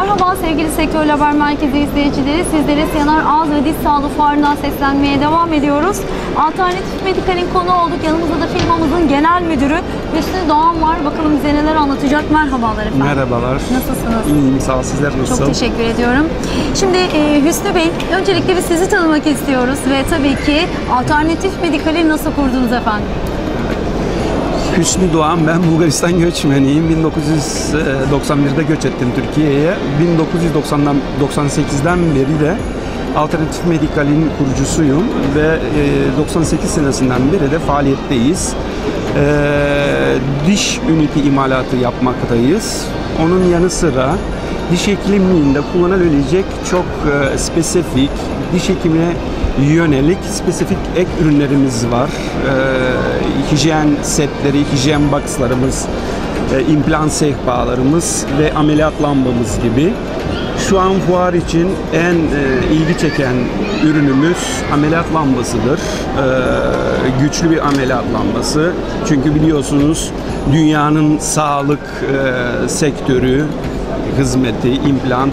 Merhaba sevgili Sektör Haber Merkezi izleyicileri. Sizlere Siyanar Ağız ve Diş Sağlığı Fuarı'ndan seslenmeye devam ediyoruz. Alternatif Medikal'in konu olduk. Yanımızda da firmamızın genel müdürü Hüsnü Doğan var. Bakalım bize neler anlatacak. Merhabalar efendim. Merhabalar. Nasılsınız? İyiyim sağ ol. Sizler nasıl? Çok teşekkür ediyorum. Şimdi e, Hüsnü Bey, öncelikle biz sizi tanımak istiyoruz ve tabii ki Alternatif Medikal'i nasıl kurdunuz efendim? Hüsnü Doğan ben Bulgaristan göçmeniyim. 1991'de göç ettim Türkiye'ye. 1990'dan 98'den beri de Alternatif Medikal'in kurucusuyum ve e, 98 senesinden beri de faaliyetteyiz. E, diş üniti imalatı yapmaktayız. Onun yanı sıra diş hekimliğinde kullanılabilecek çok e, spesifik diş hekimine yönelik spesifik ek ürünlerimiz var. E, hijyen setleri, hijyen boxlarımız, e, implant sehpalarımız ve ameliyat lambamız gibi. Şu an fuar için en e, ilgi çeken ürünümüz ameliyat lambasıdır. E, güçlü bir ameliyat lambası. Çünkü biliyorsunuz dünyanın sağlık e, sektörü, hizmeti, implant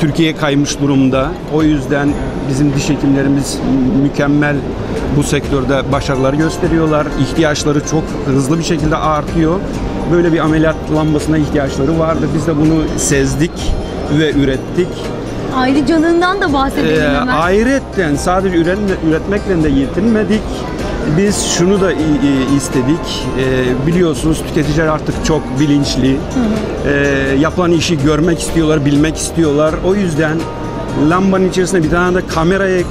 Türkiye'ye kaymış durumda. O yüzden bizim diş hekimlerimiz mükemmel bu sektörde başarılar gösteriyorlar. İhtiyaçları çok hızlı bir şekilde artıyor. Böyle bir ameliyat lambasına ihtiyaçları vardı. Biz de bunu sezdik ve ürettik. Ayrıcalığından da bahsedelim Ee, hemen. ayrıca sadece üretme- üretmekle de yetinmedik. Biz şunu da istedik. Ee, biliyorsunuz tüketiciler artık çok bilinçli. Ee, yapılan işi görmek istiyorlar, bilmek istiyorlar. O yüzden lambanın içerisine bir tane de kamerayı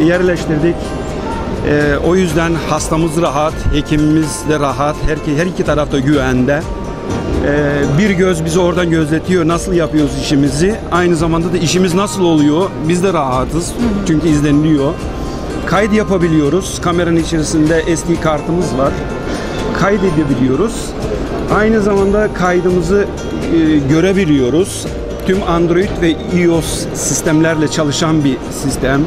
e, yerleştirdik. Ee, o yüzden hastamız rahat, hekimimiz de rahat, her, her iki tarafta güvende. Bir göz bizi oradan gözletiyor. Nasıl yapıyoruz işimizi? Aynı zamanda da işimiz nasıl oluyor? Biz de rahatız. Çünkü izleniliyor. Kayıt yapabiliyoruz. Kameranın içerisinde SD kartımız var. Kaydedebiliyoruz. Aynı zamanda kaydımızı e, görebiliyoruz. Tüm Android ve iOS sistemlerle çalışan bir sistem.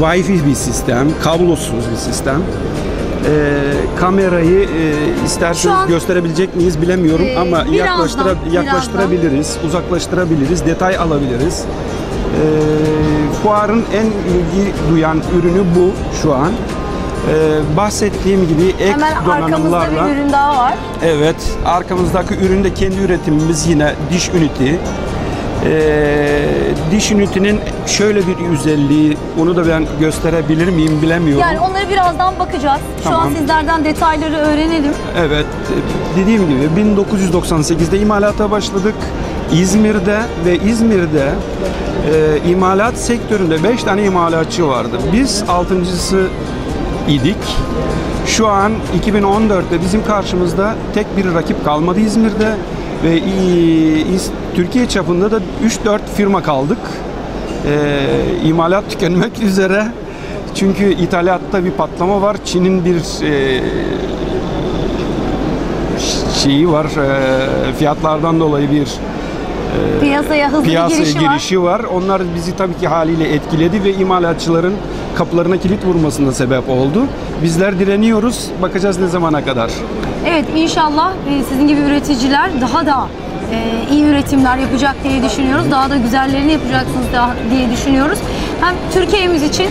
Wi-Fi bir sistem, kablosuz bir sistem. Ee, kamerayı e, isterseniz Şu an- gösterebilecek miyiz bilemiyorum Ee, ama birazdan, yaklaştıra, birazdan. yaklaştırabiliriz, uzaklaştırabiliriz, detay alabiliriz. Ee, fuarın en ilgi duyan ürünü bu şu an. Ee, bahsettiğim gibi ek Hemen arkamızda donanımlarla bir ürün daha var. Evet, arkamızdaki ürün de kendi üretimimiz yine diş üniti. Ee, diş ünitinin şöyle bir özelliği, onu da ben gösterebilir miyim bilemiyorum. Yani onları birazdan bakacağız. Şu an sizlerden detayları öğrenelim. Evet, dediğim gibi 1998'de imalata başladık. İzmir'de ve İzmir'de e, imalat sektöründe 5 tane imalatçı vardı. Biz altıncısı idik. Şu an 2014'te bizim karşımızda tek bir rakip kalmadı İzmir'de ve Türkiye çapında da 3-4 firma kaldık. E, imalat tükenmek üzere. Çünkü ithalatta bir patlama var. Çin'in bir e, şeyi var. e, fiyatlardan dolayı bir Piyasaya hızlı bir piyasaya girişi, girişi, var. var. Onlar bizi tabii ki haliyle etkiledi ve imalatçıların kapılarına kilit vurmasına sebep oldu. Bizler direniyoruz. Bakacağız ne zamana kadar. Evet inşallah e, sizin gibi üreticiler daha da e, iyi üretimler yapacak diye düşünüyoruz. Daha da güzellerini yapacaksınız diye düşünüyoruz. Hem Türkiye'miz için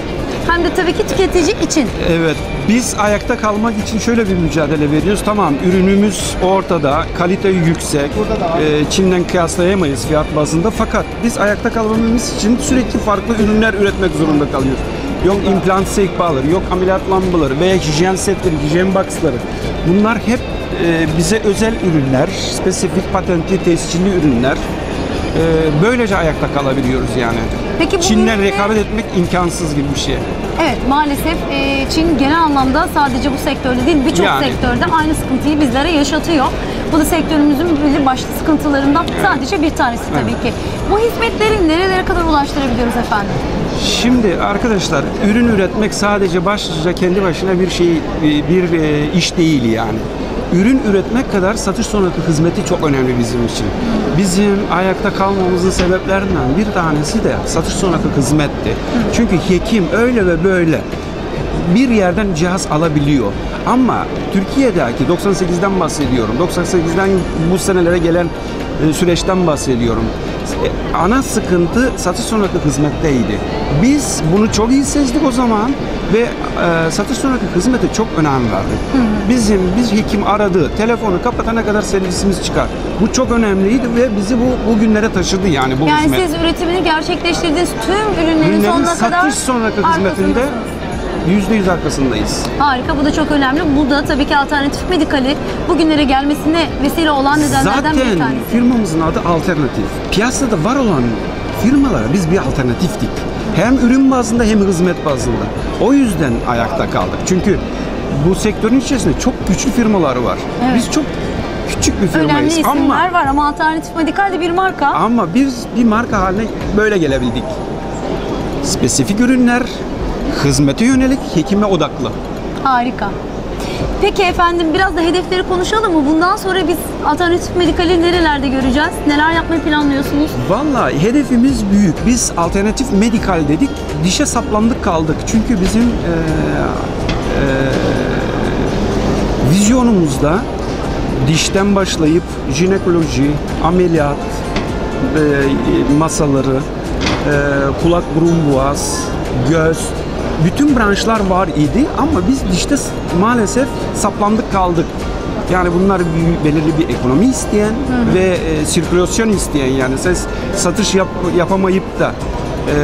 hem de tabii ki tüketici için. Evet, biz ayakta kalmak için şöyle bir mücadele veriyoruz. Tamam, ürünümüz ortada, kalite yüksek. Ee, Çin'den kıyaslayamayız fiyat bazında. Fakat biz ayakta kalmamız için sürekli farklı ürünler üretmek zorunda kalıyoruz. Yok implant sehpaları, yok ameliyat lambaları veya hijyen setleri, hijyen boxları. Bunlar hep e, bize özel ürünler, spesifik patentli tescilli ürünler. Ee, böylece ayakta kalabiliyoruz yani. Peki bu Çin'le ürünle- rekabet etmek imkansız gibi bir şey. Evet maalesef e, Çin genel anlamda sadece bu sektörde değil birçok Yani. sektörde aynı sıkıntıyı bizlere yaşatıyor. Bu da sektörümüzün belli başlı sıkıntılarından sadece bir tanesi tabii ki. Bu hizmetleri nerelere kadar ulaştırabiliyoruz efendim? Şimdi arkadaşlar ürün üretmek sadece başlıca kendi başına bir şey bir e, iş değil yani. Ürün üretmek kadar satış sonrası hizmeti çok önemli bizim için. Bizim ayakta kalmamızın sebeplerinden bir tanesi de satış sonrası hizmetti. Çünkü hekim öyle ve böyle bir yerden cihaz alabiliyor. Ama Türkiye'deki 98'den bahsediyorum. 98'den bu senelere gelen e, süreçten bahsediyorum. E, Ana sıkıntı satış sonraki hizmetteydi. Biz bunu çok iyi sezdik o zaman ve e, satış sonraki hizmete çok önem verdik. Bizim biz hekim aradı, telefonu kapatana kadar servisimiz çıkar. Bu çok önemliydi ve bizi bu bugünlere taşıdı yani bu Yani hizmet. siz üretimini gerçekleştirdiğiniz tüm ürünlerin, Ürünlerin sonuna kadar satış sonraki hizmetinde arkasındasınız. yüzde yüz arkasındayız. Harika, bu da çok önemli. Bu da tabii ki alternatif medikali bugünlere gelmesine vesile olan nedenlerden bir Zaten tanesi. firmamızın adı alternatif. Piyasada var olan firmalara biz bir alternatiftik. Hem ürün bazında hem hizmet bazında. O yüzden ayakta kaldık. Çünkü bu sektörün içerisinde çok güçlü firmalar var. Evet. Biz çok küçük bir Önemli firmayız isimler ama var ama alternatif medikal de bir marka. ama biz bir marka haline böyle gelebildik. Spesifik ürünler, hizmete yönelik, hekime odaklı. Harika. Peki efendim biraz da hedefleri konuşalım mı? Bundan sonra biz alternatif medikali nerelerde göreceğiz? Neler yapmayı planlıyorsunuz? Vallahi hedefimiz büyük. Biz alternatif medikal dedik. Dişe saplandık kaldık. Çünkü bizim eee, eee, vizyonumuzda dişten başlayıp jinekoloji, ameliyat eee, masaları, eee, kulak burun boğaz, göz bütün branşlar var idi ama biz dişte s- maalesef saplandık kaldık. Yani bunlar belirli bir ekonomi isteyen ve e, sirkülasyon isteyen yani siz satış yap, yapamayıp da e,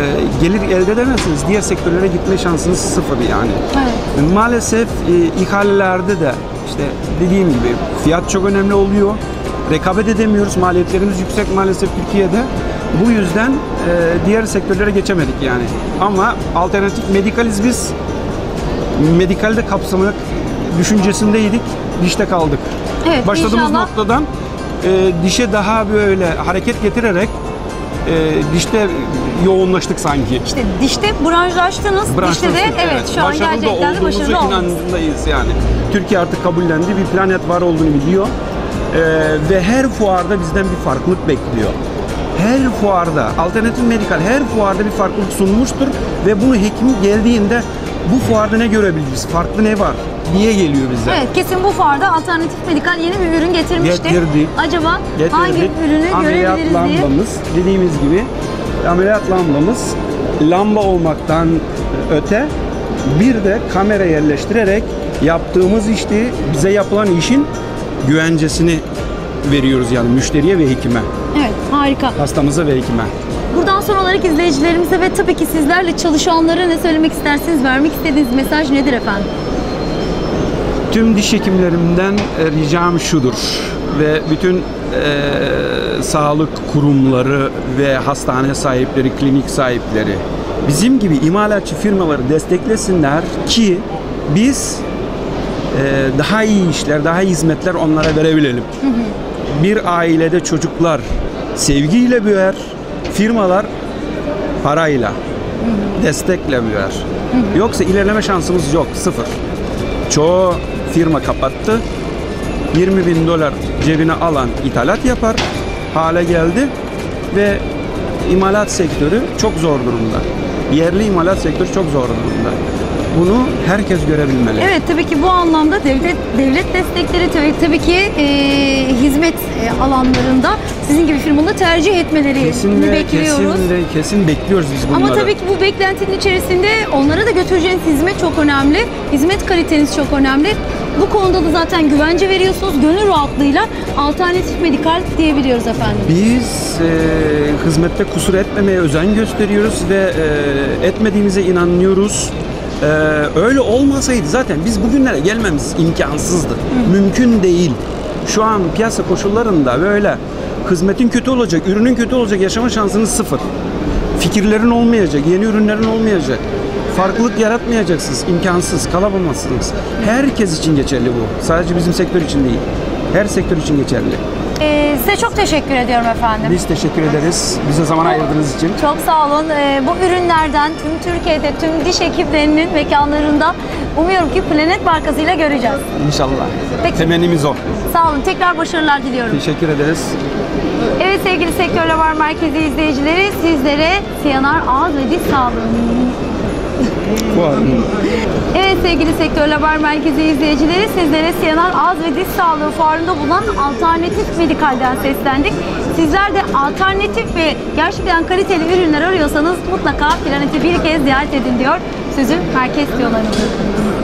gelir elde edemezsiniz. Diğer sektörlere gitme şansınız sıfır yani. Evet. Maalesef e, ihalelerde de işte dediğim gibi fiyat çok önemli oluyor. Rekabet edemiyoruz. Maliyetlerimiz yüksek maalesef Türkiye'de. Bu yüzden e, diğer sektörlere geçemedik yani. Ama alternatif medikaliz biz medikalde kapsamak düşüncesindeydik. Dişte kaldık. Evet, Başladığımız inşallah- noktadan e, dişe daha böyle hareket getirerek e, dişte yoğunlaştık sanki. İşte dişte branşlaştınız. Dişte de evet, şu an Başarılı da gerçekten de olduğumuzu başarılı oldunuz. inancındayız yani. Türkiye artık kabullendi. Bir planet var olduğunu biliyor. E, ve her fuarda bizden bir farklılık bekliyor. Her fuarda, alternatif medikal her fuarda bir farklılık sunmuştur ve bunu hekim geldiğinde bu fuarda ne görebiliriz, farklı ne var diye geliyor bize. Evet kesin bu fuarda alternatif medikal yeni bir ürün getirmişti. Getirdik. Acaba hangi Getirdik. ürünü ameliyat görebiliriz diye. lambamız dediğimiz gibi ameliyat lambamız lamba olmaktan öte bir de kamera yerleştirerek yaptığımız işte bize yapılan işin güvencesini veriyoruz yani müşteriye ve hekime. Evet harika. Hastamıza ve hekime. Buradan son olarak izleyicilerimize ve tabii ki sizlerle çalışanlara ne söylemek istersiniz? Vermek istediğiniz mesaj nedir efendim? Tüm diş hekimlerimden e, ricam şudur ve bütün e, sağlık kurumları ve hastane sahipleri, klinik sahipleri bizim gibi imalatçı firmaları desteklesinler ki biz e, daha iyi işler, daha iyi hizmetler onlara verebilelim. Bir ailede çocuklar sevgiyle büyür, firmalar parayla, destekle büyür. Yoksa ilerleme şansımız yok, sıfır. Çoğu firma kapattı. 20 bin dolar cebine alan ithalat yapar hale geldi ve imalat sektörü çok zor durumda. Yerli imalat sektörü çok zor durumda. Bunu herkes görebilmeli. Evet tabii ki bu anlamda devlet devlet destekleri tabii, tabii ki e, hizmet e, alanlarında sizin gibi firmaları tercih etmeleri Kesin ve bekliyoruz. kesin de kesin bekliyoruz biz bunları. Ama tabii ki bu beklentinin içerisinde onlara da götüreceğiniz hizmet çok önemli. Hizmet kaliteniz çok önemli. Bu konuda da zaten güvence veriyorsunuz. Gönül rahatlığıyla alternatif medikal diyebiliyoruz efendim. Biz e, hizmette kusur etmemeye özen gösteriyoruz ve e, etmediğimize inanıyoruz. E, öyle olmasaydı zaten biz bugünlere gelmemiz imkansızdı. Mümkün değil. Şu an piyasa koşullarında böyle hizmetin kötü olacak, ürünün kötü olacak yaşama şansınız sıfır. Fikirlerin olmayacak, yeni ürünlerin olmayacak. Farklılık yaratmayacaksınız, imkansız, kalamazsınız. Herkes için geçerli bu. Sadece bizim sektör için değil. Her sektör için geçerli. Ee, size çok teşekkür ediyorum efendim. Biz teşekkür ederiz. Bize zaman ayırdığınız için. Çok sağ olun. Ee, bu ürünlerden tüm Türkiye'de tüm diş ekiplerinin mekanlarında umuyorum ki Planet markasıyla göreceğiz. İnşallah. Peki. Temennimiz o. Sağ olun. Tekrar başarılar diliyorum. Teşekkür ederiz. Evet sevgili Sektör Haber Merkezi izleyicileri sizlere CNR ağız ve diş sağlığı fuarının. Evet sevgili Sektör Haber Merkezi izleyicileri sizlere CNR Ağız ve Diş Sağlığı Fuarı'nda bulunan Alternatif Medikal'den seslendik. Sizler de alternatif ve gerçekten kaliteli ürünler arıyorsanız mutlaka Planet'i bir kez ziyaret edin diyor. Sözü merkez diyorlarına bırakıyoruz.